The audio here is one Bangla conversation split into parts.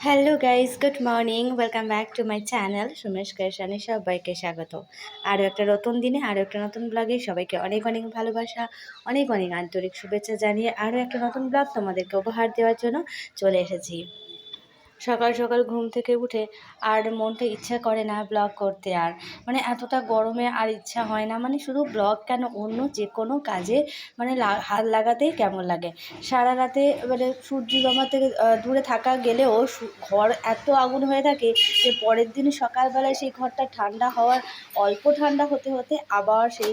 Hello guys good morning welcome back to my channel Sumesh Keshani সবাইকে স্বাগত। আরও একটা নতুন দিনে আরও একটা নতুন ব্লগে সবাইকে অনেক অনেক ভালোবাসা, অনেক অনেক আন্তরিক শুভেচ্ছা জানিয়ে আরও একটা নতুন ব্লগ তোমাদেরকে উপহার দেওয়ার জন্য চলে এসেছি। সকাল সকাল ঘুম থেকে উঠে আর মনটা ইচ্ছা করে না ব্লগ করতে আর। মানে এতটা গরমে আর ইচ্ছা হয় না। মানে শুধু ব্লগ কেন? অন্য যে কোনো কাজে মানে হাত লাগাতেই কেমন লাগে? সারা রাতে মানে সূর্য জমা থেকে দূরে থাকা গেলেও ঘর এত আগুন হয়ে থাকে যে পরের দিন সকালবেলায় সেই ঘরটা ঠান্ডা হওয়ার, অল্প ঠান্ডা হতে হতে আবার সেই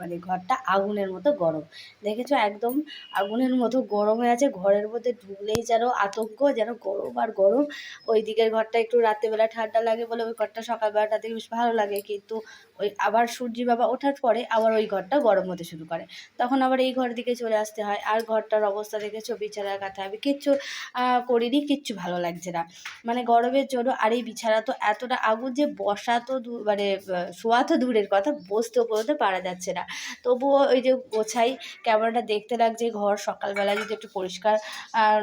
মানে ঘরটা আগুনের মতো গরম। দেখেছ? একদম আগুনের মতো গরম হয়ে আছে। ঘরের মধ্যে ঢুকলেই যেন আতঙ্ক, যেন গরম আর গরম। ওই দিকের ঘরটা একটু রাত্রেবেলা ঠান্ডা লাগে বলে ওই ঘরটা সকালবেলাটাতে বেশ ভালো লাগে। কিন্তু ওই আবার সূর্যি বাবা ওঠার পরে আবার ওই ঘরটা গরম হতে শুরু করে। তখন আবার এই ঘর দিকে চলে আসতে হয়। আর ঘরটার অবস্থা দেখেছ বিছানার কাঁথা আমি কিচ্ছু করিনি, কিচ্ছু ভালো লাগছে না। মানে গরমের জন্য আর এই বিছানা তো এতটা আগুন যে বসা তো মানে শোয়া তো দূরের কথা, বসতেও পর্যন্ত পারা যাচ্ছে না। তবুও ওই যে গোছাই ক্যামেরাটা দেখতে লাগছে। ঘর সকালবেলা যদি একটু পরিষ্কার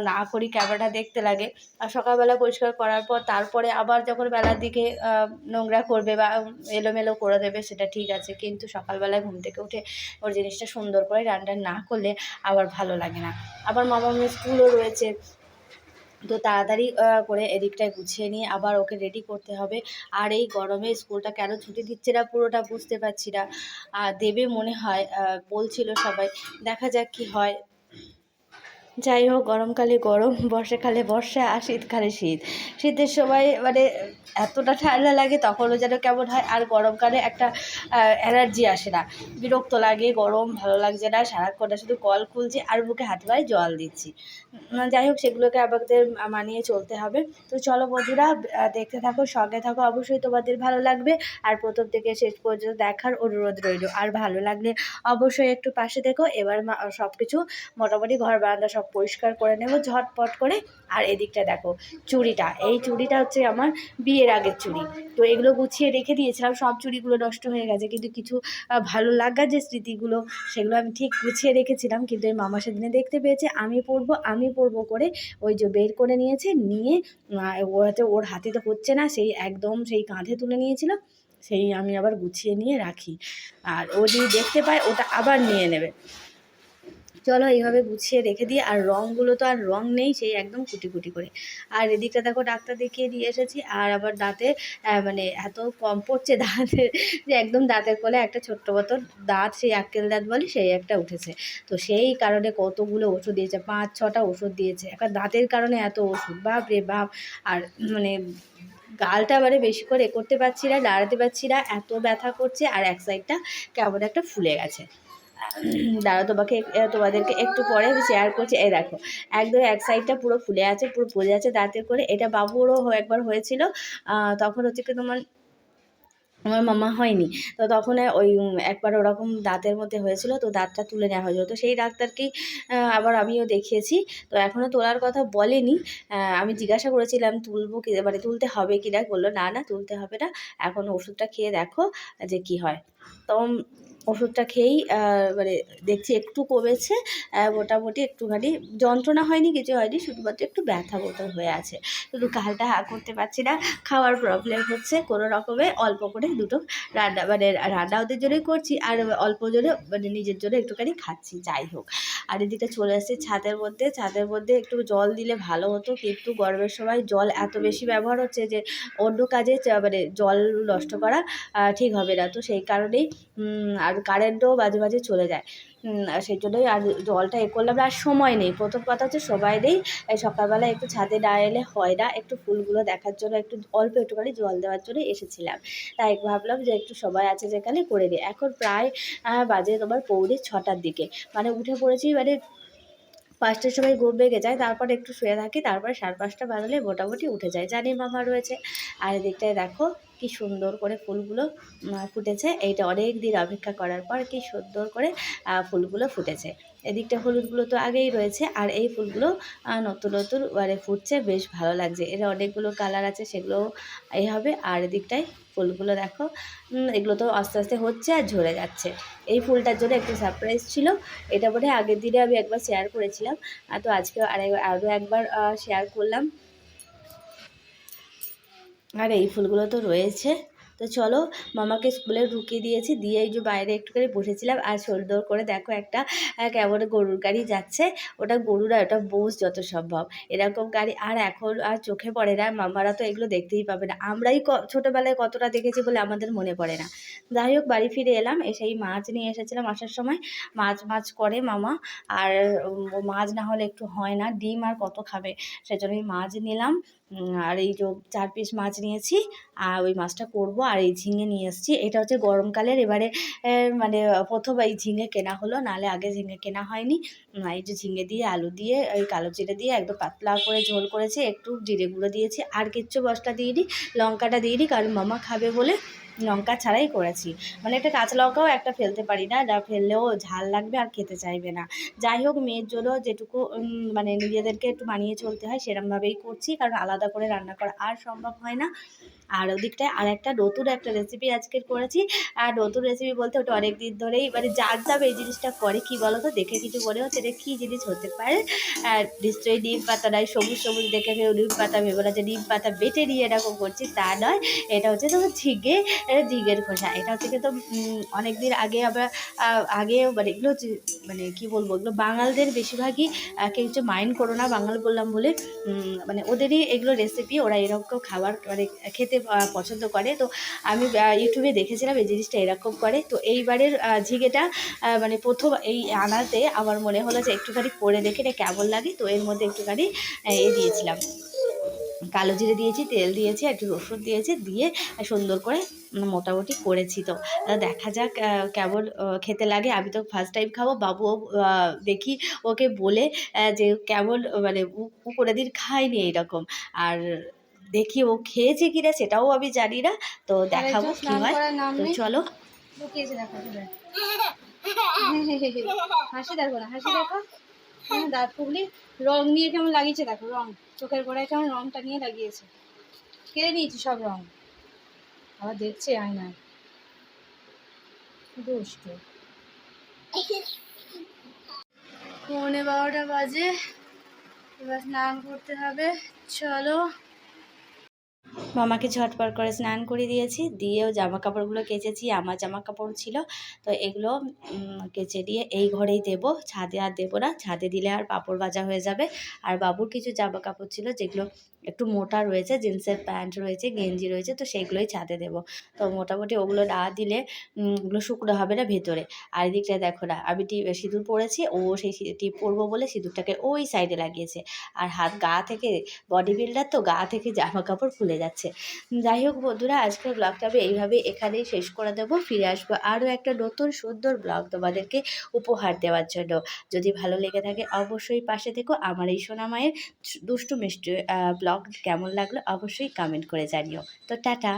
না করি ক্যামেরাটা দেখতে লাগে। আর সকালবেলা পরিষ্কার করার পর তারপরে আবার যখন বেলার দিকে নোংরা করবে বা এলোমেলো করে দেবে সেটা ঠিক আছে। কিন্তু সকালবেলায় ঘুম থেকে উঠে ওর জিনিসটা সুন্দর করে রান্না না করলে আবার ভালো লাগে না। আবার মামা মেয়ের স্কুলও রয়েছে। তো তাড়াতাড়ি করে এদিকটায় গুছিয়ে নিয়ে আবার ওকে রেডি করতে হবে। আর এই গরমে স্কুলটা কেন ছুটি দিচ্ছে না পুরোটা বুঝতে পারছি না। দেবে মনে হয় বলছিল সবাই। দেখা যাক কি হয়। যাই হোক গরমকালে গরম বর্ষাকালে বর্ষা, আর শীতকালে শীত। শীতের সময় মানে এতটা ঠান্ডা লাগে, তখনও যেন কেমন হয়। আর গরমকালে একটা অ্যালার্জি আসে না। বিরক্ত লাগে, গরম, ভালো লাগছে না। সারাক্ষণটা শুধু কল খুলছি আর বুকে হাত পায়ে জল দিচ্ছি। যাই হোক, সেগুলোকে আমাদের মানিয়ে চলতে হবে। তো চলো বন্ধুরা দেখতে থাকো, সঙ্গে থাকো। অবশ্যই তোমাদের ভালো লাগবে। আর প্রথম থেকে শেষ পর্যন্ত দেখার অনুরোধ রইল। আর ভালো লাগলে অবশ্যই একটু পাশে দেখো। এবার সব কিছু মোটামুটি ঘর বারান্দা সব পরিষ্কার করে নেব ঝটপট করে। আর এদিকটা দেখো চুড়িটা। এই চুড়িটা হচ্ছে আমার বিয়ের আগের চুড়ি। তো এগুলো গুছিয়ে রেখে দিয়েছিলাম সব চুড়িগুলো নষ্ট হয়ে গেছে। কিন্তু কিছু ভালো লাগার যে স্মৃতিগুলো সেগুলো আমি ঠিক গুছিয়ে রেখেছিলাম। কিন্তু এই মামা সেদিনে দেখতে পেয়েছে আমি পরবো আমি পরবো করে ওই যে বের করে নিয়েছে নিয়ে আহ, ও হাতে ওর হাতে তো হচ্ছে না সেই একদম সেই কাঁধে তুলে নিয়েছিল। সেই আমি আবার গুছিয়ে নিয়ে রাখি। আর ও যদি দেখতে পায় ওটা আবার নিয়ে নেবে। চলো এইভাবে গুছিয়ে রেখে দিই। আর রঙগুলো তো আর রং নেই, সেই একদম কুটি কুটি করে। আর এদিকটা দেখো ডাক্তার দেখিয়ে দিয়ে এসেছি। আর আবার দাঁতে মানে এত কম পড়ছে দাঁতের যে একদম দাঁতের কোলে একটা ছোট্ট মতো দাঁত, সেই আক্কেল দাঁত বলি, সেই একটা উঠেছে। তো সেই কারণে কতগুলো ওষুধ দিয়েছে, পাঁচ, ছটা ওষুধ দিয়েছে। একটা দাঁতের কারণে এত ওষুধ, বাপ রে বাপ। আর মানে গালটা মানে বেশি করে করতে পারছি না দাঁড়াতে পারছি না, এত ব্যথা করছে। আর এক সাইডটা কেমন একটা ফুলে গেছে। দাঁড়া তোমাকে তোমাদেরকে একটু পরে আমি শেয়ার করছি। এই দেখো, একদম এক সাইডটা পুরো ফুলে আছে, পুরো ফুলে আছে দাঁতে করে। এটা বাবুরও একবার হয়েছিল তখন হচ্ছে কি তোমার, আমার মামা হয়নি। তো তখন ওই একবার ওরকম দাঁতের মধ্যে হয়েছিল, তো দাঁতটা তুলে নেওয়া হয়েছিল। তো সেই ডাক্তারকেই আবার আমিও দেখিয়েছি। তো এখনও তোলার কথা বলেনি। আমি জিজ্ঞাসা করেছিলাম, তুলবো কি মানে তুলতে হবে কি না? বলল, না না, তুলতে হবে না। এখন ওষুধটা খেয়ে দেখো যে কি হয়। তো ওষুধটা খেয়েই মানে দেখছি একটু কমেছে মোটামুটি একটুখানি যন্ত্রণা হয়নি কিছু হয়নি শুধুমাত্র একটু ব্যথা মতন হয়ে আছে। শুধু গালটা হা করতে পারছি না খাওয়ার প্রবলেম হচ্ছে কোনো রকমে অল্প করে দুটো রান্না মানে রান্না ওদের জন্যই করছি আর অল্প জন্য মানে নিজের জন্য একটুখানি খাচ্ছি যাই হোক। আর এদিকে চলে এসেছি ছাদের মধ্যে ছাদের মধ্যে একটু জল দিলে ভালো হতো কিন্তু গরমের সময় জল এত বেশি ব্যবহার হচ্ছে যে অন্য কাজে মানে জল নষ্ট করা ঠিক হবে না। তো সেই কারণেই উম, আর কারেন্টও মাঝে মাঝে চলে যায়। সেই জন্যই আর জলটা এ করলাম আর সময় নেই। প্রথম কথা হচ্ছে সময় নেই। সকালবেলা একটু ছাদে না এলে হয় না। একটু ফুলগুলো দেখার জন্য একটু অল্প একটুখানি জল দেওয়ার জন্য এসেছিলাম। তাই ভাবলাম যে একটু সবাই আছে যেখানে করে দিই এখন প্রায় বাজে তোমার পৌনে ছটার দিকে। মানে উঠে পড়েছি মানে পাঁচটার সময় ঘুম ভেঙে যায়। তারপর একটু শুয়ে থাকি। তারপরে সাড়ে পাঁচটা বাজলে মোটামুটি উঠে যায়। জানি মামা রয়েছে। আর এদিকটায় দেখো কি সুন্দর করে ফুলগুলো ফুটেছে। এইটা অনেক দিন অপেক্ষা করার পর কি সুন্দর করে ফুলগুলো ফুটেছে। এদিকটা হলুদগুলো তো আগেই রয়েছে আর এই ফুলগুলো নতুন নতুন মানে ফুটছে, বেশ ভালো লাগছে। এর অনেকগুলো কালার আছে সেগুলো এই হবে। আর এদিকটায় ফুলগুলো দেখো এগুলো তো আস্তে আস্তে হচ্ছে আর ঝরে যাচ্ছে। এই ফুলটার জন্য একটু সারপ্রাইজ ছিল। এটা হয় আগের দিনে আমি একবার শেয়ার করেছিলাম। তো আজকে আরও একবার শেয়ার করলাম। আর এই ফুলগুলো তো রয়েছে। তো চলো মামাকে স্কুলে ঢুকিয়ে দিয়েছি। দিয়ে এই যে বাইরে একটুখানি বসেছিলাম। আর সুন্দর করে দেখো একটা কেমন গরুর গাড়ি যাচ্ছে। ওটা গরুরা ওটা বোস যত সম্ভব। এরকম গাড়ি আর এখন আর চোখে পড়ে না। মামারা তো এগুলো দেখতেই পাবে না। আমরাই ছোটোবেলায় কতটা দেখেছি বলে আমাদের মনে পড়ে না। যাই হোক, বাড়ি ফিরে এলাম। এসেই মাছ নিয়ে এসেছিলাম আসার সময়। মাছ মাছ করে মামা। আর মাছ না হলে একটু হয় না। ডিম আর কত খাবে? সেজন্যই মাছ নিলাম। আর এই যে চার পিস মাছ নিয়েছি, আর ওই মাছটা করব, আর এই ঝিঙে নিয়ে এসেছি। এটা হচ্ছে গরমকালের, এবারে মানে প্রথম এই ঝিঙে কেনা হলো নালে আগে ঝিঙে কেনা হয়নি। এই যে ঝিঙে দিয়ে, আলু দিয়ে, ওই কালো জিরে দিয়ে একদম পাতলা করে ঝোল করেছি, একটু জিরে গুঁড়ো দিয়েছি, আর কিচ্ছু মশলা দিইনি, লঙ্কাটা দিইনি, কারণ মামা খাবে বলে লঙ্কা ছাড়াই করেছি। মানে একটা কাঁচা লঙ্কাও একটা ফেলতে পারি না যা ফেললেও ঝাল লাগবে আর খেতে চাইবে না। যাই হোক, মেয়ের জন্য যেটুকু মানে নিজেদেরকে একটু মানিয়ে চলতে হয় সেরমভাবেই করছি, কারণ আলাদা করে রান্না করা আর সম্ভব হয় না। আর ওদিকটায় আর একটা নতুন একটা রেসিপি আজকে করেছি। আর নতুন রেসিপি বলতে ওটা অনেক দিন ধরেই মানে যাবে এই জিনিসটা করে কি বলো তো দেখে কিছু মনে হচ্ছে এটা কী জিনিস হতে পারে। আর নিশ্চয়ই ডিম পাতা নয়, সবুজ সবুজ দেখে নিম পাতা ভেবে যে ডিম পাতা বেটে নিয়ে এরকম করছি, তা নয়। এটা হচ্ছে তো ঝিঙে ঝিঙের খোসা। এটা হচ্ছে কিন্তু অনেক দিন আগে আমরা আগে মানে এগুলো মানে কি বলব, এগুলো বাঙালদের বেশিরভাগই কেউ হচ্ছে মাইন্ড করো না, বাঙাল বললাম বলে মানে ওদেরই এগুলো রেসিপি ওরা এরকম খাবার মানে খেতে পছন্দ করে। তো আমি ইউটিউবে দেখেছিলাম, এই জিনিসটা এরকম করে। তো এইবারের ঝিঙেটা মানে প্রথম এই আনাতে আমার মনে হলো যে একটুখানি করে দেখে, এটা কেমন লাগে। তো এর মধ্যে একটুখানি এ দিয়েছিলাম। কালো জিরে দিয়েছি, তেল দিয়েছি, একটু রসুন দিয়েছি, দিয়ে সুন্দর করে মোটামুটি করেছি তো। দেখা যাক কেমন খেতে লাগে। আমি তো ফার্স্ট টাইম খাব বাবু দেখি ওকে বলে যে কেমন মানে ও কোনোদিন খায়নি এইরকম। আর দেখি ও খেয়েছে কিনা সেটাও আমি জানি না। তো দেখাবো কি হয়। তো চলো। হাসি দেখো না হাসি দেখো। দাঁত ফুগলি রং নিয়ে কেমন লাগিয়েছে দেখো রং। চোখের গোড়ায় কেমন রংটা নিয়ে লাগিয়েছে। কেড়ে নিয়েছি সব রং। আবার দেখছে আয়নায় দুষ্ট। পৌনে বারোটা বাজে। এবার স্নান করতে হবে। চলো। মামাকে ঝটপট করে স্নান করে দিয়েছি। দিয়েও জামা কাপড়গুলো কেচেছি আমার জামা কাপড় ছিল। তো এগুলো উম, কেচে দিয়ে এই ঘরেই দেবো। ছাদে আর দেবো না। ছাদে দিলে আর পাপড় ভাজা হয়ে যাবে। আর বাবুর কিছু জামা কাপড় ছিল যেগুলো একটু মোটা রয়েছে, জিন্সের প্যান্ট রয়েছে, গেঞ্জি রয়েছে, তো সেইগুলোই ছাদে দেবো। তো মোটামুটি ওগুলো না দিলে ওগুলো শুকনো হবে না ভেতরে। আর এদিকটা দেখো না, আমি টি, সিঁদুর পরেছি, ও সেই টিপ পরবো বলে সিঁদুরটাকে ওই সাইডে লাগিয়েছে। আর হাত গা থেকে, বডি বিল্ডার তো গা থেকে জামা কাপড় খুলে যাচ্ছে। যাই হোক বন্ধুরা, আজকের ব্লগটা আমি এইভাবে এখানেই শেষ করে দেবো। ফিরে আসব আরও একটা নতুন সুন্দর ব্লগ তোমাদেরকে উপহার দেওয়ার জন্য। যদি ভালো লেগে থাকে অবশ্যই পাশে থেকো। আমার এই সোনা মায়ের দুষ্টু মিষ্টি ব্লগ কেমন লাগল অবশ্যই কমেন্ট করে জানিও। তো টাটা।